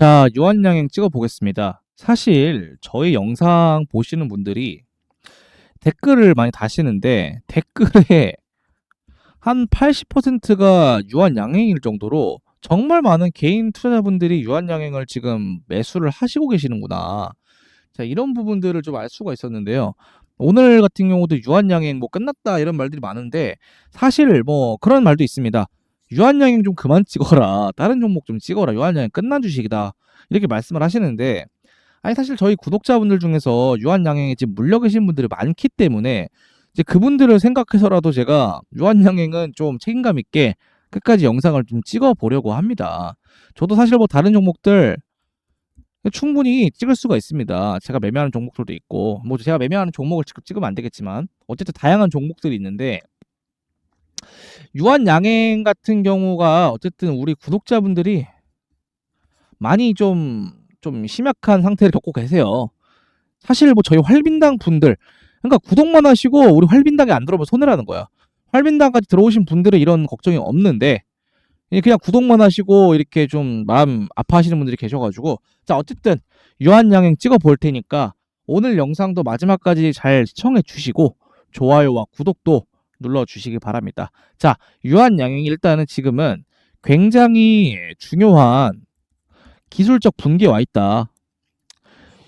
자, 유한양행 찍어 보겠습니다. 사실 저희 영상 보시는 분들이 댓글을 많이 다시는데 댓글에 한 80%가 유한양행일 정도로 정말 많은 개인 투자자분들이 유한양행을 지금 매수를 하시고 계시는구나. 자, 이런 부분들을 좀 알 수가 있었는데요. 오늘 같은 경우도 유한양행 뭐 끝났다 이런 말들이 많은데 사실 뭐 그런 말도 있습니다. 유한양행 좀 그만 찍어라. 다른 종목 좀 찍어라. 유한양행 끝난 주식이다. 이렇게 말씀을 하시는데 아니 사실 저희 구독자분들 중에서 유한양행에 지금 물려 계신 분들이 많기 때문에 이제 그분들을 생각해서라도 제가 유한양행은 좀 책임감 있게 끝까지 영상을 좀 찍어 보려고 합니다. 저도 사실 뭐 다른 종목들 충분히 찍을 수가 있습니다. 제가 매매하는 종목들도 있고 뭐 제가 매매하는 종목을 직접 찍으면 안 되겠지만 어쨌든 다양한 종목들이 있는데 유한 양행 같은 경우가 어쨌든 우리 구독자분들이 많이 좀, 좀 심약한 상태를 겪고 계세요. 사실 뭐 저희 활빈당 분들, 그러니까 구독만 하시고 우리 활빈당에 안 들어오면 손해라는 거야. 활빈당까지 들어오신 분들은 이런 걱정이 없는데, 그냥 구독만 하시고 이렇게 좀 마음 아파하시는 분들이 계셔가지고, 자, 어쨌든 유한 양행 찍어 볼 테니까 오늘 영상도 마지막까지 잘 시청해 주시고, 좋아요와 구독도 눌러 주시기 바랍니다. 자, 유한양행 일단은 지금은 굉장히 중요한 기술적 분기에 와 있다.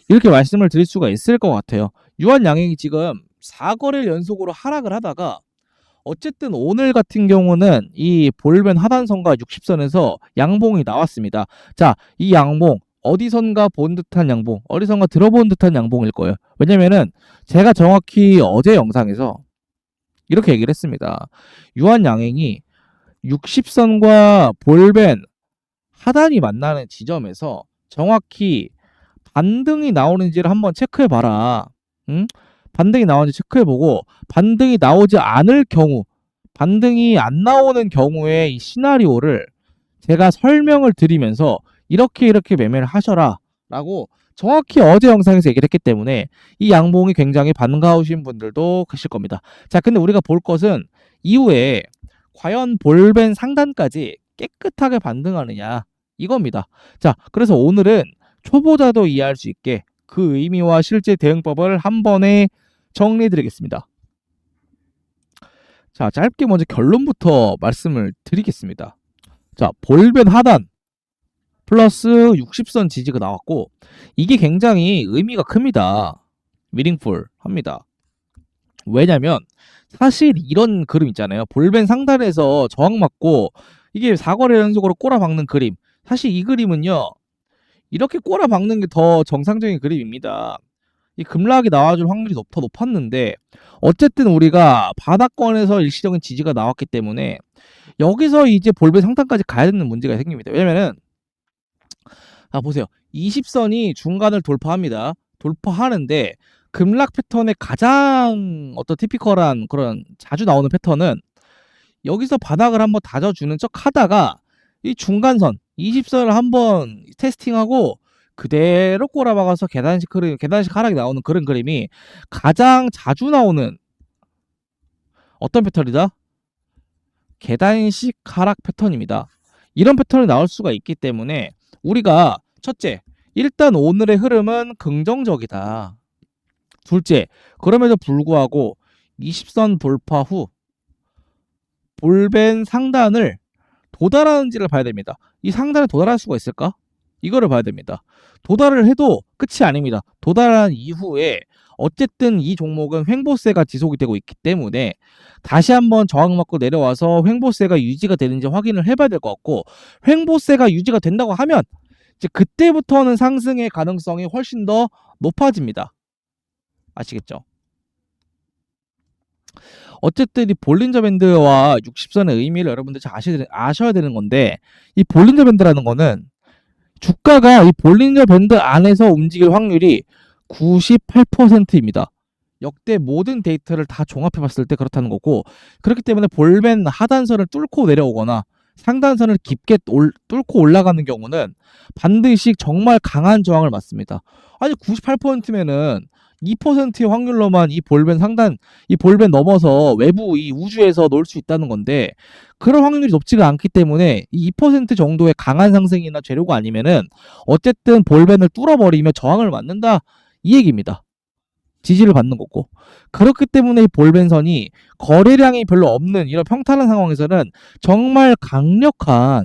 이렇게 말씀을 드릴 수가 있을 것 같아요. 유한양행이 지금 4거래일 연속으로 하락을 하다가 어쨌든 오늘 같은 경우는 이 볼벤 하단선과 60선에서 양봉이 나왔습니다. 자, 이 양봉 어디선가 본 듯한 양봉, 어디선가 들어본 듯한 양봉일 거예요. 왜냐면은 제가 정확히 어제 영상에서 이렇게 얘기를 했습니다. 유한 양행이 60선과 볼벤 하단이 만나는 지점에서 정확히 반등이 나오는지를 한번 체크해 봐라. 응? 반등이 나오는지 체크해 보고 반등이 나오지 않을 경우, 반등이 안 나오는 경우에 이 시나리오를 제가 설명을 드리면서 이렇게 이렇게 매매를 하셔라 라고 정확히 어제 영상에서 얘기를 했기 때문에 이 양봉이 굉장히 반가우신 분들도 계실 겁니다. 자, 근데 우리가 볼 것은 이후에 과연 볼벤 상단까지 깨끗하게 반등하느냐 이겁니다. 자, 그래서 오늘은 초보자도 이해할 수 있게 그 의미와 실제 대응법을 한 번에 정리해 드리겠습니다. 자, 짧게 먼저 결론부터 말씀을 드리겠습니다. 자, 볼벤 하단 플러스 60선 지지가 나왔고 이게 굉장히 의미가 큽니다. 미링풀 합니다. 왜냐면 사실 이런 그림 있잖아요. 볼벤 상단에서 저항 맞고 이게 4거래 연속으로 꼬라박는 그림. 사실 이 그림은요. 이렇게 꼬라박는 게 더 정상적인 그림입니다. 이 급락이 나와줄 확률이 높, 더 높았는데 어쨌든 우리가 바닥권에서 일시적인 지지가 나왔기 때문에 여기서 이제 볼벤 상단까지 가야 되는 문제가 생깁니다. 왜냐면은 아 보세요. 20선이 중간을 돌파합니다. 돌파하는데 급락 패턴의 가장 어떤 티피컬한 그런 자주 나오는 패턴은 여기서 바닥을 한번 다져주는 척 하다가 이 중간선 20선을 한번 테스팅하고 그대로 꼬라박아서 계단식 그림, 계단식 하락이 나오는 그런 그림이 가장 자주 나오는 어떤 패턴이다? 계단식 하락 패턴입니다. 이런 패턴이 나올 수가 있기 때문에 우리가 첫째, 일단 오늘의 흐름은 긍정적이다. 둘째, 그럼에도 불구하고 20선 돌파 후 볼벤 상단을 도달하는지를 봐야 됩니다. 이 상단에 도달할 수가 있을까? 이거를 봐야 됩니다. 도달을 해도 끝이 아닙니다. 도달한 이후에 어쨌든 이 종목은 횡보세가 지속이 되고 있기 때문에 다시 한번 저항 맞고 내려와서 횡보세가 유지가 되는지 확인을 해봐야 될 것 같고 횡보세가 유지가 된다고 하면 이제 그때부터는 상승의 가능성이 훨씬 더 높아집니다. 아시겠죠? 어쨌든 이 볼린저 밴드와 60선의 의미를 여러분들 잘 아셔야, 되는 건데 이 볼린저 밴드라는 거는 주가가 이 볼린저 밴드 안에서 움직일 확률이 98%입니다. 역대 모든 데이터를 다 종합해 봤을 때 그렇다는 거고 그렇기 때문에 볼벤 하단선을 뚫고 내려오거나 상단선을 깊게 올, 뚫고 올라가는 경우는 반드시 정말 강한 저항을 맞습니다. 아니 98%면은 2%의 확률로만 이 볼벤 상단, 이 볼벤 넘어서 외부 이 우주에서 놀 수 있다는 건데 그런 확률이 높지가 않기 때문에 이 2% 정도의 강한 상승이나 재료가 아니면은 어쨌든 볼벤을 뚫어버리며 저항을 맞는다 이 얘기입니다. 지지를 받는 거고 그렇기 때문에 이 볼벤선이 거래량이 별로 없는 이런 평탄한 상황에서는 정말 강력한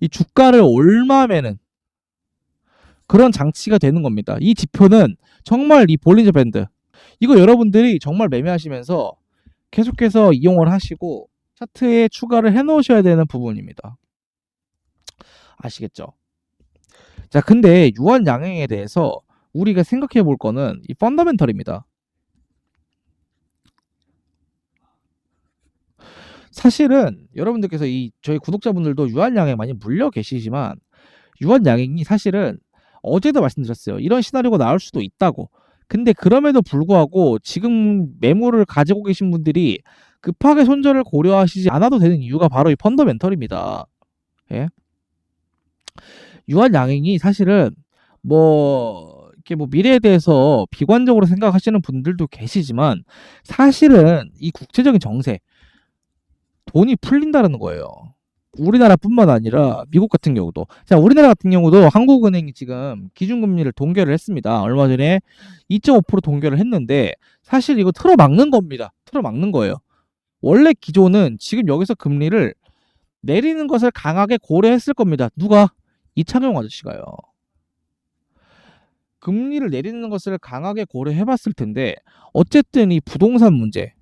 이 주가를 올마매는 그런 장치가 되는 겁니다. 이 지표는 정말 이 볼린저 밴드 이거 여러분들이 정말 매매하시면서 계속해서 이용을 하시고 차트에 추가를 해 놓으셔야 되는 부분입니다. 아시겠죠? 자, 근데 유한 양행에 대해서 우리가 생각해 볼 거는 이 펀더멘털입니다. 사실은 여러분들께서 이 저희 구독자분들도 유한 양행 많이 물려 계시지만 유한 양행이 사실은 어제도 말씀드렸어요. 이런 시나리오가 나올 수도 있다고. 근데 그럼에도 불구하고 지금 매물을 가지고 계신 분들이 급하게 손절을 고려하시지 않아도 되는 이유가 바로 이 펀더멘털입니다. 예? 유한 양행이 사실은 뭐 이렇게 뭐 미래에 대해서 비관적으로 생각하시는 분들도 계시지만 사실은 이 국제적인 정세 돈이 풀린다는 거예요. 우리나라뿐만 아니라 미국 같은 경우도 자 우리나라 같은 경우도 한국은행이 지금 기준금리를 동결을 했습니다. 얼마 전에 2.5% 동결을 했는데 사실 이거 틀어 막는 겁니다. 틀어 막는 거예요. 원래 기존은 지금 여기서 금리를 내리는 것을 강하게 고려했을 겁니다. 누가 이창용 아저씨가요. 금리를 내리는 것을 강하게 고려해 봤을 텐데 어쨌든 이 부동산 문제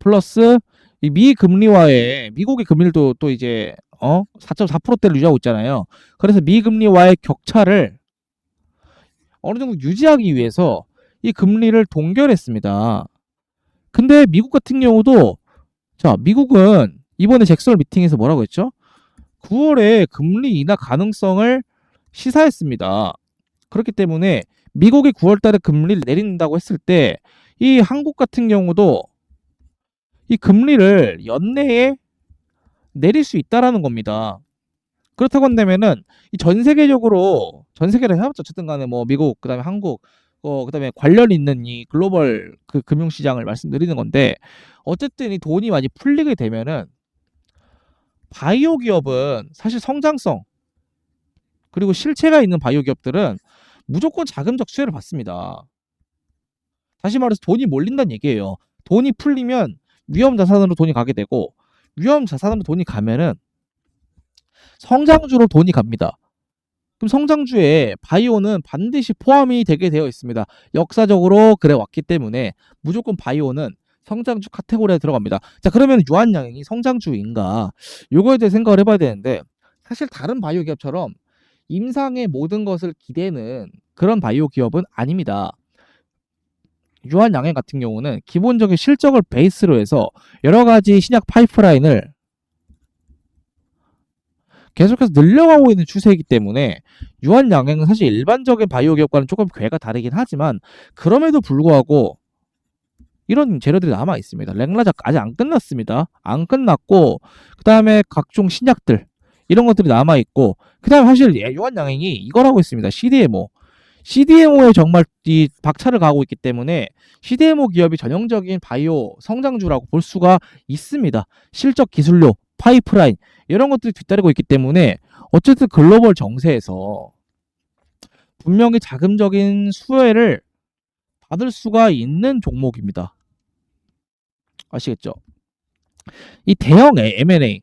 플러스 이 미 금리와의 미국의 금리도 또 이제 어 4.4%대를 유지하고 있잖아요. 그래서 미 금리와의 격차를 어느 정도 유지하기 위해서 이 금리를 동결했습니다. 근데 미국 같은 경우도 자 미국은 이번에 잭슨 미팅에서 뭐라고 했죠? 9월에 금리 인하 가능성을 시사했습니다. 그렇기 때문에 미국이 9월달에 금리를 내린다고 했을 때 이 한국 같은 경우도 이 금리를 연내에 내릴 수 있다라는 겁니다. 그렇다고 한다면은 이전 세계적으로 전 세계를 해봤죠. 어쨌든 간에 뭐 미국 그다음에 한국 어 그다음에 관련 있는 이 글로벌 그 금융 시장을 말씀드리는 건데 어쨌든 이 돈이 많이 풀리게 되면은 바이오 기업은 사실 성장성 그리고 실체가 있는 바이오 기업들은 무조건 자금적 수혜를 받습니다. 다시 말해서 돈이 몰린다는 얘기예요. 돈이 풀리면 위험 자산으로 돈이 가게 되고 위험 자산으로 돈이 가면은 성장주로 돈이 갑니다. 그럼 성장주에 바이오는 반드시 포함이 되게 되어 있습니다. 역사적으로 그래 왔기 때문에 무조건 바이오는 성장주 카테고리에 들어갑니다. 자, 그러면 유한양행이 성장주인가? 요거에 대해 생각을 해봐야 되는데 사실 다른 바이오 기업처럼 임상의 모든 것을 기대는 그런 바이오 기업은 아닙니다. 유한 양행 같은 경우는 기본적인 실적을 베이스로 해서 여러 가지 신약 파이프라인을 계속해서 늘려가고 있는 추세이기 때문에 유한 양행은 사실 일반적인 바이오 기업과는 조금 궤가 다르긴 하지만 그럼에도 불구하고 이런 재료들이 남아 있습니다. 랭라작 아직 안 끝났습니다. 안 끝났고 그 다음에 각종 신약들 이런 것들이 남아 있고 그 다음에 사실 예, 유한 양행이 이거라고 있습니다. CDMO CDMO에 정말 이 박차를 가고 있기 때문에 CDMO 기업이 전형적인 바이오 성장주라고 볼 수가 있습니다. 실적 기술료, 파이프라인 이런 것들이 뒤따르고 있기 때문에 어쨌든 글로벌 정세에서 분명히 자금적인 수혜를 받을 수가 있는 종목입니다. 아시겠죠? 이 대형 M&A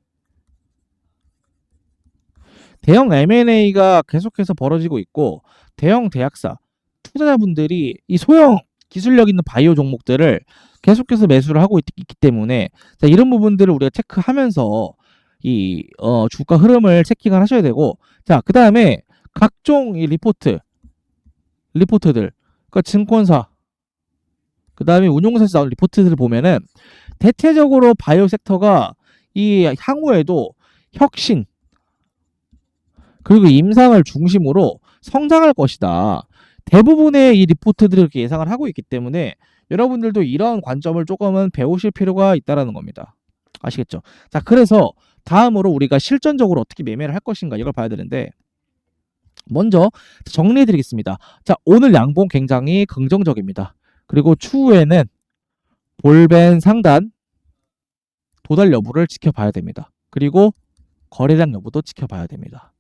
대형 M&A가 계속해서 벌어지고 있고 대형 대학사 투자자분들이 이 소형 기술력 있는 바이오 종목들을 계속해서 매수를 하고 있, 기 때문에 자, 이런 부분들을 우리가 체크하면서 이 어, 주가 흐름을 체킹을 하셔야 되고 자그 다음에 각종 이 리포트 리포트들 그러니까 증권사 그 다음에 운용사에서 나온 리포트들을 보면은 대체적으로 바이오 섹터가 이 향후에도 혁신 그리고 임상을 중심으로 성장할 것이다. 대부분의 이 리포트들이 그렇게 예상을 하고 있기 때문에 여러분들도 이런 관점을 조금은 배우실 필요가 있다라는 겁니다. 아시겠죠? 자, 그래서 다음으로 우리가 실전적으로 어떻게 매매를 할 것인가 이걸 봐야 되는데 먼저 정리해 드리겠습니다. 자, 오늘 양봉 굉장히 긍정적입니다. 그리고 추후에는 볼벤 상단 도달 여부를 지켜봐야 됩니다. 그리고 거래량 여부도 지켜봐야 됩니다.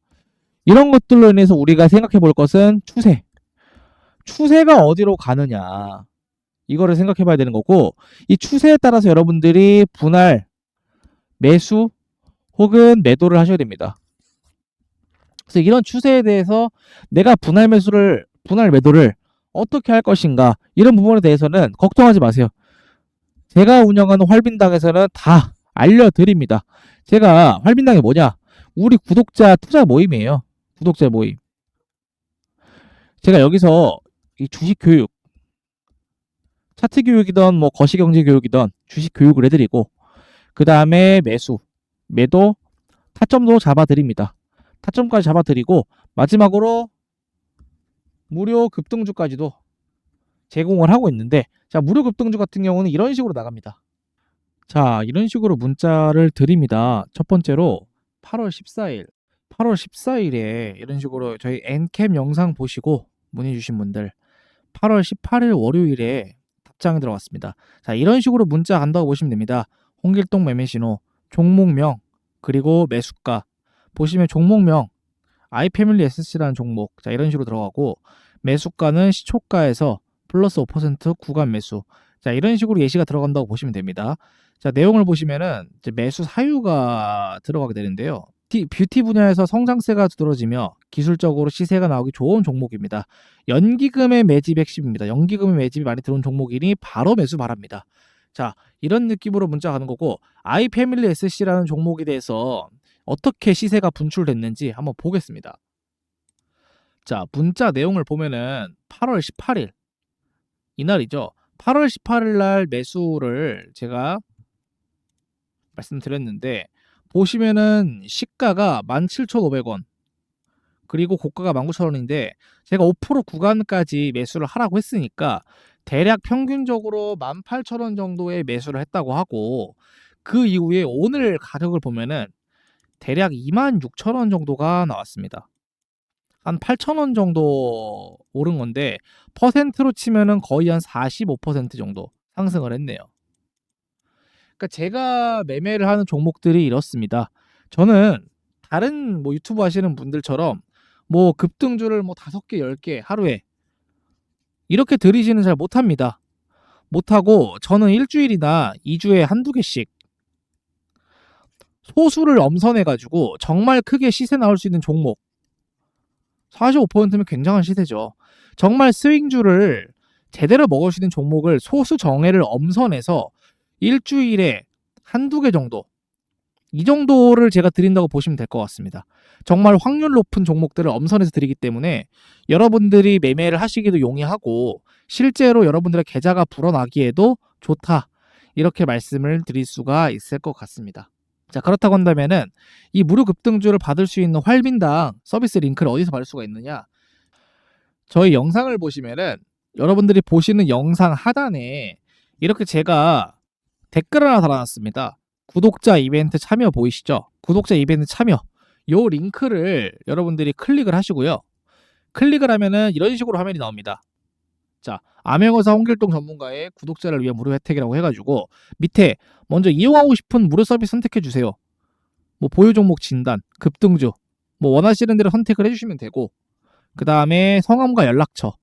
이런 것들로 인해서 우리가 생각해 볼 것은 추세. 추세가 어디로 가느냐. 이거를 생각해 봐야 되는 거고, 이 추세에 따라서 여러분들이 분할, 매수, 혹은 매도를 하셔야 됩니다. 그래서 이런 추세에 대해서 내가 분할 매수를, 분할 매도를 어떻게 할 것인가, 이런 부분에 대해서는 걱정하지 마세요. 제가 운영하는 활빈당에서는 다 알려드립니다. 제가 활빈당이 뭐냐? 우리 구독자 투자 모임이에요. 구독자 모임. 제가 여기서 이 주식 교육, 차트 교육이든 뭐 거시경제 교육이든 주식 교육을 해드리고, 그 다음에 매수, 매도, 타점도 잡아드립니다. 타점까지 잡아드리고, 마지막으로 무료 급등주까지도 제공을 하고 있는데, 자, 무료 급등주 같은 경우는 이런 식으로 나갑니다. 자, 이런 식으로 문자를 드립니다. 첫 번째로 8월 14일, 8월 14일에 이런 식으로 저희 엔캠 영상 보시고 문의 주신 분들 8월 18일 월요일에 답장이 들어왔습니다. 자, 이런 식으로 문자 간다고 보시면 됩니다. 홍길동 매매 신호, 종목명, 그리고 매수가. 보시면 종목명 아이패밀리 SC라는 종목. 자, 이런 식으로 들어가고 매수가는 시초가에서 플러스 5% 구간 매수. 자, 이런 식으로 예시가 들어간다고 보시면 됩니다. 자, 내용을 보시면은 매수 사유가 들어가게 되는데요. 티- 뷰티 분야에서 성장세가 두드러지며 기술적으로 시세가 나오기 좋은 종목입니다. 연기금의 매집 핵심입니다. 연기금의 매집이 많이 들어온 종목이니 바로 매수 바랍니다. 자, 이런 느낌으로 문자가 가는 거고 아이패밀리 SC라는 종목에 대해서 어떻게 시세가 분출됐는지 한번 보겠습니다. 자, 문자 내용을 보면은 8월 18일 이날이죠. 8월 18일 날 매수를 제가 말씀드렸는데 보시면은 시가가 17,500원 그리고 고가가 19,000원인데 제가 5% 구간까지 매수를 하라고 했으니까 대략 평균적으로 18,000원 정도의 매수를 했다고 하고 그 이후에 오늘 가격을 보면은 대략 26,000원 정도가 나왔습니다. 한 8,000원 정도 오른 건데 퍼센트로 치면은 거의 한 45% 정도 상승을 했네요. 그러니까 제가 매매를 하는 종목들이 이렇습니다. 저는 다른 뭐 유튜브 하시는 분들처럼 뭐 급등주를 뭐 다섯 개, 열 개 하루에 이렇게 들이지는 잘 못합니다. 못하고 저는 일주일이나 2주에 한두 개씩 소수를 엄선해가지고 정말 크게 시세 나올 수 있는 종목 45%면 굉장한 시세죠. 정말 스윙주를 제대로 먹을 수 있는 종목을 소수 정예를 엄선해서 일주일에 한두 개 정도 이 정도를 제가 드린다고 보시면 될 것 같습니다. 정말 확률 높은 종목들을 엄선해서 드리기 때문에 여러분들이 매매를 하시기도 용이하고 실제로 여러분들의 계좌가 불어나기에도 좋다. 이렇게 말씀을 드릴 수가 있을 것 같습니다. 자, 그렇다고 한다면은 이 무료 급등주를 받을 수 있는 활빈당 서비스 링크를 어디서 받을 수가 있느냐? 저희 영상을 보시면은 여러분들이 보시는 영상 하단에 이렇게 제가 댓글 하나 달아놨습니다. 구독자 이벤트 참여 보이시죠? 구독자 이벤트 참여. 요 링크를 여러분들이 클릭을 하시고요. 클릭을 하면은 이런 식으로 화면이 나옵니다. 자, 암행어사 홍길동 전문가의 구독자를 위한 무료 혜택이라고 해가지고 밑에 먼저 이용하고 싶은 무료 서비스 선택해 주세요. 뭐 보유 종목 진단, 급등주, 뭐 원하시는 대로 선택을 해주시면 되고 그 다음에 성함과 연락처.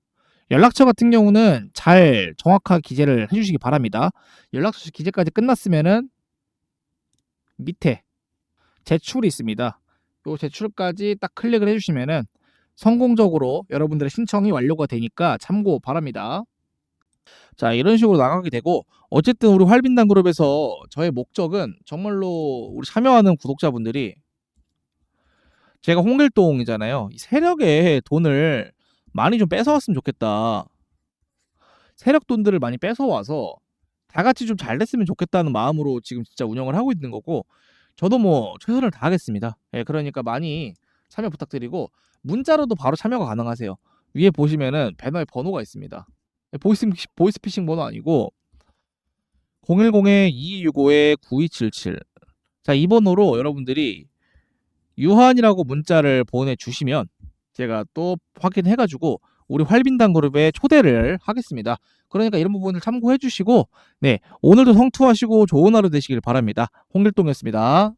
연락처 같은 경우는 잘 정확하게 기재를 해주시기 바랍니다. 연락처 기재까지 끝났으면은 밑에 제출이 있습니다. 요 제출까지 딱 클릭을 해주시면은 성공적으로 여러분들의 신청이 완료가 되니까 참고 바랍니다. 자, 이런 식으로 나가게 되고 어쨌든 우리 활빈당 그룹에서 저의 목적은 정말로 우리 참여하는 구독자분들이 제가 홍길동이잖아요. 이 세력의 돈을 많이 좀 뺏어왔으면 좋겠다. 세력 돈들을 많이 뺏어와서 다 같이 좀 잘 됐으면 좋겠다는 마음으로 지금 진짜 운영을 하고 있는 거고 저도 뭐 최선을 다하겠습니다. 예, 그러니까 많이 참여 부탁드리고 문자로도 바로 참여가 가능하세요. 위에 보시면은 배너에 번호가 있습니다. 예, 보이스, 보이스피싱 번호 아니고 010-2265-9277 자, 이 번호로 여러분들이 유한이라고 문자를 보내주시면 제가 또 확인해 가지고 우리 활빈당 그룹에 초대를 하겠습니다. 그러니까 이런 부분을 참고해 주시고 네, 오늘도 성투하시고 좋은 하루 되시길 바랍니다. 홍길동이었습니다.